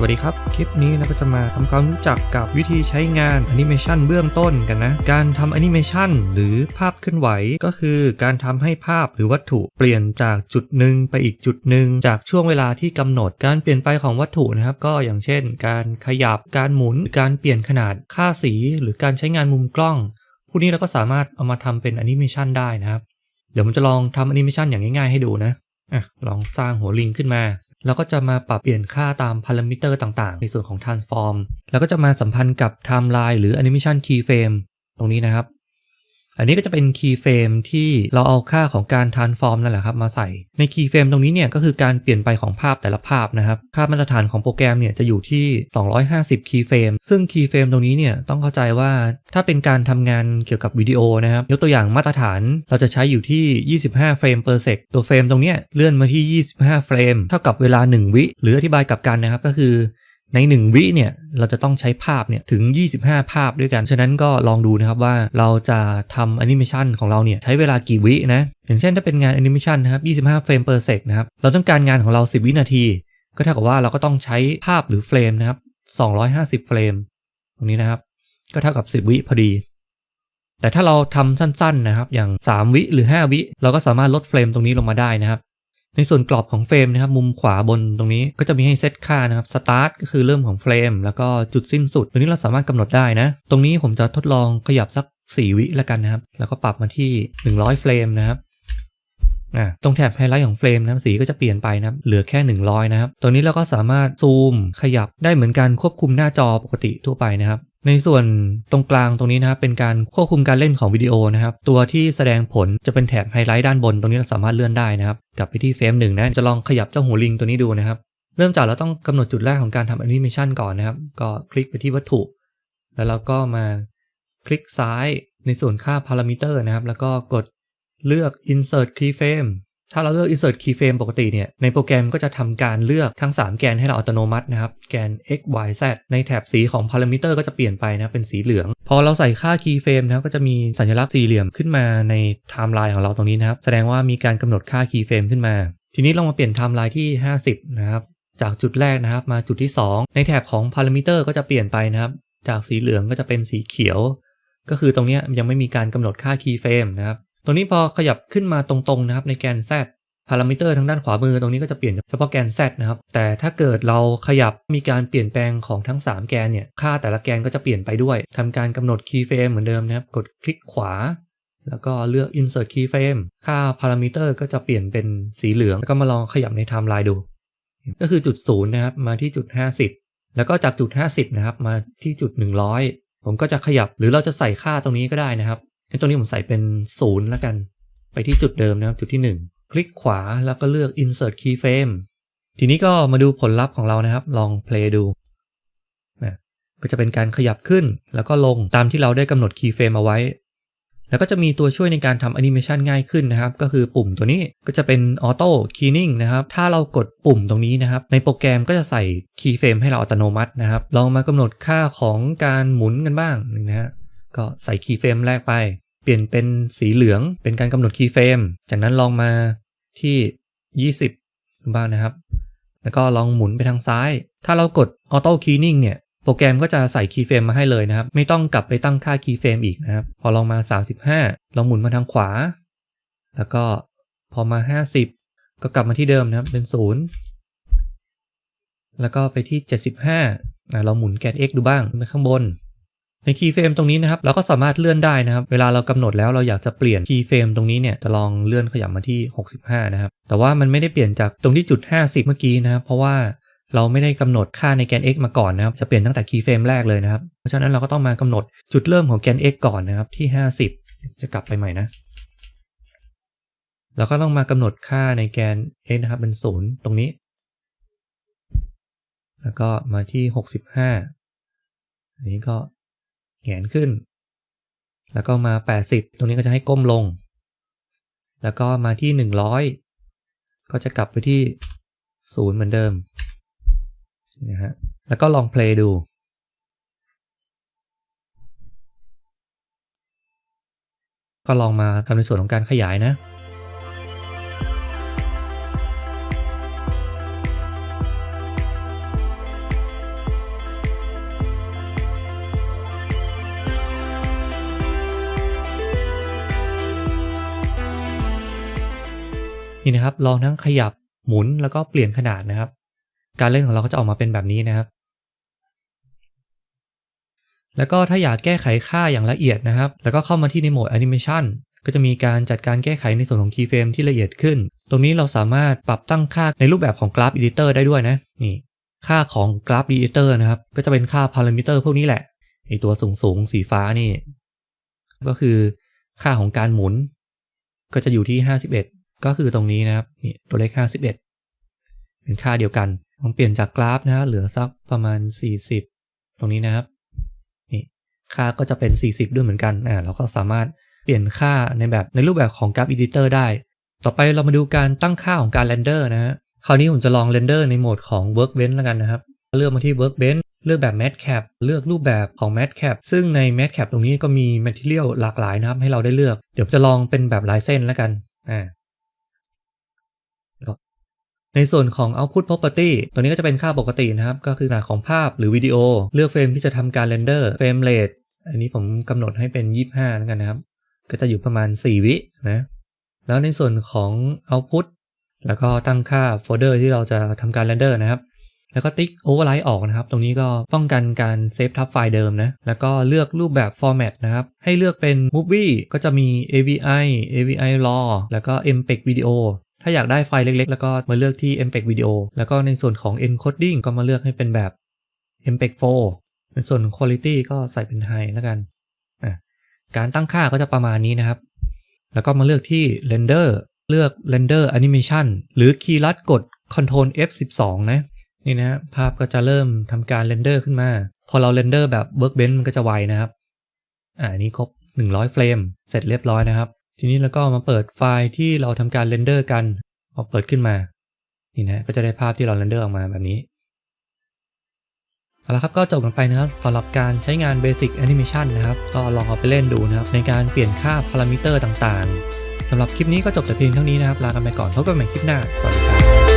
สวัสดีครับ คลิปนี้เราก็จะมาทำความรู้จักกับวิธีใช้งานแอนิเมชันเบื้องต้นกันนะ การทำแอนิเมชันหรือภาพเคลื่อนไหว ก็คือการทำให้ภาพหรือวัตถุเปลี่ยนจากจุดหนึ่งไปอีกจุดหนึ่งจากช่วงเวลาที่กำหนดการเปลี่ยนไปของวัตถุนะครับ ก็อย่างเช่น การขยับการหมุน การเปลี่ยนขนาดค่าสี หรือการใช้งานมุมกล้องพวกนี้เราก็สามารถเอามาทำเป็นแอนิเมชันได้นะครับ เดี๋ยวผมจะลองทำแอนิเมชันอย่างง่ายๆให้ดูนะอะลองสร้างหัวลิงขึ้นมา แล้วก็จะมาปรับเปลี่ยนค่าตามพารามิเตอร์ต่างๆ ในส่วนของ transform แล้วก็จะมาสัมพันธ์กับ timeline หรือ animation keyframe ตรงนี้นะครับ อันนี้ก็จะเป็น keyframe ที่เราเอาค่าของการ transform นั่นแหละครับมาใส่ ใน keyframe ตรงนี้เนี่ยก็คือการเปลี่ยนไปของภาพแต่ละภาพนะครับ ค่ามาตรฐานของโปรแกรมเนี่ยจะอยู่ที่ 250 keyframe ซึ่ง keyframe ตรงนี้เนี่ยต้องเข้าใจว่าถ้าเป็นการทำงานเกี่ยวกับวิดีโอนะครับ ยกตัวอย่างมาตรฐานเราจะใช้อยู่ที่ 25เฟรม per sec ตัวเฟรมตรงนี้เลื่อนมาที่ 25 เฟรม เท่ากับเวลา 1 วิ หรืออธิบายกลับกันนะครับก็คือ ใน 1 วิเนี่ยเราจะต้องใช้ภาพเนี่ยถึง 25 ภาพด้วยกัน ฉะนั้นก็ลองดูนะครับว่าเราจะทำแอนิเมชันของเราเนี่ยใช้เวลากี่วินะ อย่างเช่นถ้าเป็นงานแอนิเมชันนะครับ 25 เฟรม per sec นะครับ เราต้องการงานของเรา 10 วินาที ก็เท่ากับว่าเราก็ต้องใช้ภาพหรือเฟรมนะครับ 250 เฟรม ตรงนี้นะครับ ก็เท่ากับ 10 วิพอดี แต่ถ้าเราทำสั้นๆนะครับ อย่าง 3 วิหรือ 5 วิ เราก็สามารถลดเฟรมตรงนี้ลงมาได้นะครับ ในส่วนกรอบของเฟรมนะครับมุมขวาบนตรงนี้ก็จะมีให้เซตค่านะครับ start ก็คือเริ่มของเฟรม แล้วก็จุดสิ้นสุดตรงนี้เราสามารถกำหนดได้นะ ตรงนี้ผมจะทดลองขยับสัก 4 วิแล้วกันนะครับ แล้วก็ปรับมาที่ 100 เฟรมนะครับอ่าตรงแถบไฮไลท์ของเฟรมนะสีก็จะเปลี่ยนไปนะครับเหลือแค่ 100 นะครับ ตรงนี้เราก็สามารถซูมขยับได้เหมือนการควบคุมหน้าจอปกติทั่วไปนะครับ ในส่วนตรงกลางตรงนี้นะครับเป็นการควบคุมการเล่นของวิดีโอนะครับ ตัวที่แสดงผลจะเป็นแถบไฮไลท์ด้านบนตรงนี้เราสามารถเลื่อนได้นะครับกลับไปที่เฟรมหนึ่งนะจะลองขยับเจ้าหัวลิงตัวนี้ดูนะครับ เริ่มจากเราต้องกำหนดจุดแรกของการทำแอนิเมชันก่อนนะครับ ก็คลิกไปที่วัตถุ แล้วเราก็มาคลิกซ้ายในส่วนค่าพารามิเตอร์นะครับ แล้วก็กดเลือก insert keyframe ถ้าเราเลือก insert keyframe ปกติเนี่ย ในโปรแกรมก็จะทำการเลือกทั้ง 3 แกนให้เราอัตโนมัตินะครับ แกน x y z ในแถบสีของพารามิเตอร์ก็จะเปลี่ยนไปนะ เป็นสีเหลือง พอเราใส่ค่า keyframe นะครับ ก็จะมีสัญลักษณ์สี่เหลี่ยมขึ้นมาใน timeline ของเราตรงนี้นะครับ แสดงว่ามีการกำหนดค่า keyframe ขึ้นมา ทีนี้เรามาเปลี่ยน timeline ที่ 50 นะครับ จากจุดแรกนะครับ มาจุดที่ 2 ในแถบของพารามิเตอร์ก็จะเปลี่ยนไปนะครับ จากสีเหลืองก็จะเป็นสีเขียว ก็คือตรงนี้ยังไม่มีการกำหนดค่า keyframe นะครับ ตรงนี้พอขยับขึ้นมาตรงๆนะครับในแกน z พารามิเตอร์ทางด้านขวามือตรงนี้ก็จะเปลี่ยนเฉพาะแกน z นะครับ แต่ถ้าเกิดเราขยับมีการเปลี่ยนแปลงของทั้ง 3 แกนเนี่ย ค่าแต่ละแกนก็จะเปลี่ยนไปด้วยทำการกำหนด keyframe เหมือนเดิมนะครับ กดคลิกขวา แล้วก็เลือก insert keyframe ค่าพารามิเตอร์ก็จะเปลี่ยนเป็นสีเหลือง แล้วก็มาลองขยับในไทม์ไลน์ดู ก็คือจุดศูนย์นะครับ มาที่จุด 50 แล้วก็จากจุด 50 นะครับ มาที่จุด 100 ผมก็จะขยับ หรือเราจะใส่ค่าตรงนี้ก็ได้นะครับ ในตรงนี้ผมใส่เป็นศูนย์แล้วกัน ไปที่จุดเดิมนะครับจุดที่ 1 คลิกขวาแล้วก็เลือก insert keyframe ทีนี้ก็มาดูผลลัพธ์ของเรานะครับ ลอง play ดูนะก็จะเป็นการขยับขึ้นแล้วก็ลงตามที่เราได้กำหนด keyframe เอาไว้ แล้วก็จะมีตัวช่วยในการทำแอนิเมชันง่ายขึ้นนะครับ ก็คือปุ่มตัวนี้ก็จะเป็นออโต้คีนิ่งนะครับ ถ้าเรากดปุ่มตรงนี้นะครับ ในโปรแกรมก็จะใส่คีย์เฟรมให้เราอัตโนมัตินะครับ ลองมากำหนดค่าของการหมุนกันบ้างนะฮะ ก็ใส่คีย์เฟรมแรกไป เปลี่ยนเป็นสีเหลืองเป็นการกำหนดคีย์เฟรมจากนั้นลองมาที่ 20บ้างนะครับ แล้วก็ลองหมุนไปทางซ้าย ถ้าเรากดออโต้คีนิ่งเนี่ยโปรแกรมก็จะใส่คีย์เฟรมมาให้เลยนะครับ ไม่ต้องกลับไปตั้งค่าคีย์เฟรมอีกนะครับ พอลองมา 35 ลองหมุนมาทางขวา แล้วก็พอมา 50 ก็กลับมาที่เดิมนะครับเป็น 0 แล้วก็ไปที่ 75เราหมุนแกน x ดูบ้างไปข้างบน ในคีย์เฟรมตรงนี้นะครับเราก็สามารถเลื่อนได้นะครับ เวลาเรากำหนดแล้วเราอยากจะเปลี่ยนคีย์เฟรมตรงนี้เนี่ยจะลองเลื่อนขยับมาที่ 65 นะครับ แต่ว่ามันไม่ได้เปลี่ยนจากตรงที่จุด 50 เมื่อกี้นะครับ เพราะว่าเราไม่ได้กำหนดค่าในแกน x มาก่อนนะครับ จะเปลี่ยนตั้งแต่คีย์เฟรมแรกเลยนะครับ เพราะฉะนั้นเราก็ต้องมากำหนดจุดเริ่มของแกน x ก่อนนะครับที่ 50 จะกลับไปใหม่นะ แล้วก็ต้องมากำหนดค่าในแกน x นะครับเป็นศูนย์ตรงนี้ แล้วก็มาที่ 65อันนี้ก็ แหงนขึ้น แล้วก็มา 80 ตรงนี้ก็จะให้ก้มลง แล้วก็มาที่ 100 ก็จะกลับไปที่ศูนย์เหมือนเดิมนะฮะแล้วก็ลองเพลย์ดูก็ลองมาทำในส่วนของการขยายนะ นี่นะครับ ลองทั้งขยับหมุนแล้วก็เปลี่ยนขนาดนะครับ การเล่นของเราก็จะออกมาเป็นแบบนี้นะครับ แล้วก็ถ้าอยากแก้ไขค่าอย่างละเอียดนะครับ แล้วก็เข้ามาที่ในโหมด Animation ก็จะมีการจัดการแก้ไขในส่วนของ Keyframe ที่ละเอียดขึ้น ตรงนี้เราสามารถปรับตั้งค่าในรูปแบบของ Graph Editor ได้ด้วยนะ นี่ ค่าของ Graph Editor นะครับ ก็จะเป็นค่า parameter พวกนี้แหละ ไอตัวสูงสูงสีฟ้านี่ ก็คือค่าของการหมุน ก็จะอยู่ที่ 51 ก็คือตรงนี้นะครับนี่ตัวเลข 51 เป็นค่าเดียวกันลองเปลี่ยนจากกราฟนะเหลือสักประมาณ 40 ตรงนี้นะครับนี่ค่าก็จะเป็น 40 ด้วยเหมือนกันอ่าเราก็สามารถเปลี่ยนค่าในแบบในรูปแบบของ Graph Editor ได้ ต่อไปเรามาดูการตั้งค่าของการ render นะฮะคราวนี้ผมจะลอง render ในโหมดของ workbench แล้วกันนะครับ เลือกมาที่ workbench เลือกแบบ matcap เลือกรูปแบบของ matcap ซึ่งใน matcap ตรงนี้ก็มี material หลากหลายนะครับให้เราได้เลือก เดี๋ยวจะลองเป็นแบบลายเส้นแล้วกันอ่า ในส่วนของ output property ตัวนี้ก็จะเป็นค่าปกตินะครับ ก็คือขนาดของภาพหรือวิดีโอ เลือกเฟรมที่จะทำการ render เฟรม rate อันนี้ผมกำหนดให้เป็น 25แล้วกันนะครับ ก็จะอยู่ประมาณ 4 วินะ แล้วในส่วนของ output แล้วก็ตั้งค่าโฟลเดอร์ที่เราจะทำการ render นะครับแล้วก็ติ๊ก override ออกนะครับ ตรงนี้ก็ป้องกันการเซฟทับไฟล์เดิมนะ แล้วก็เลือกรูปแบบ format นะครับ ให้เลือกเป็น movie ก็จะมี AVI AVI RAW แล้วก็ MPEG video ถ้าอยากได้ไฟล์เล็กๆ แล้วก็มาเลือกที่ MPEG video แล้วก็ในส่วนของ encoding ก็มาเลือกให้เป็นแบบ MPEG 4ในส่วนของ quality ก็ใส่เป็น high แล้วกันการตั้งค่าก็จะประมาณนี้นะครับ แล้วก็มาเลือกที่ render เลือก render animation หรือคีย์ลัดกด Ctrl F12 นะนี่นะภาพก็จะเริ่มทำการ render ขึ้นมา พอเรา render แบบ workbench มันก็จะไวนะครับ อ่านี่ครบ 100 เฟรม เสร็จเรียบร้อยนะครับ ทีนี้เราก็มาเปิดไฟล์ที่เราทำการเรนเดอร์กันพอเปิดขึ้นมา นี่นะ ก็จะได้ภาพที่เราเรนเดอร์ออกมาแบบนี้ เอาละครับ ก็จบกันไปนะครับสำหรับการใช้งาน Basic Animation นะครับ ก็ลองเอาไปเล่นดูนะครับ ในการเปลี่ยนค่าพารามิเตอร์ต่างๆสำหรับคลิปนี้ก็จบแต่เพียงเท่านี้นะครับ ลากันไปก่อน พบกันใหม่คลิปหน้า สวัสดีครับ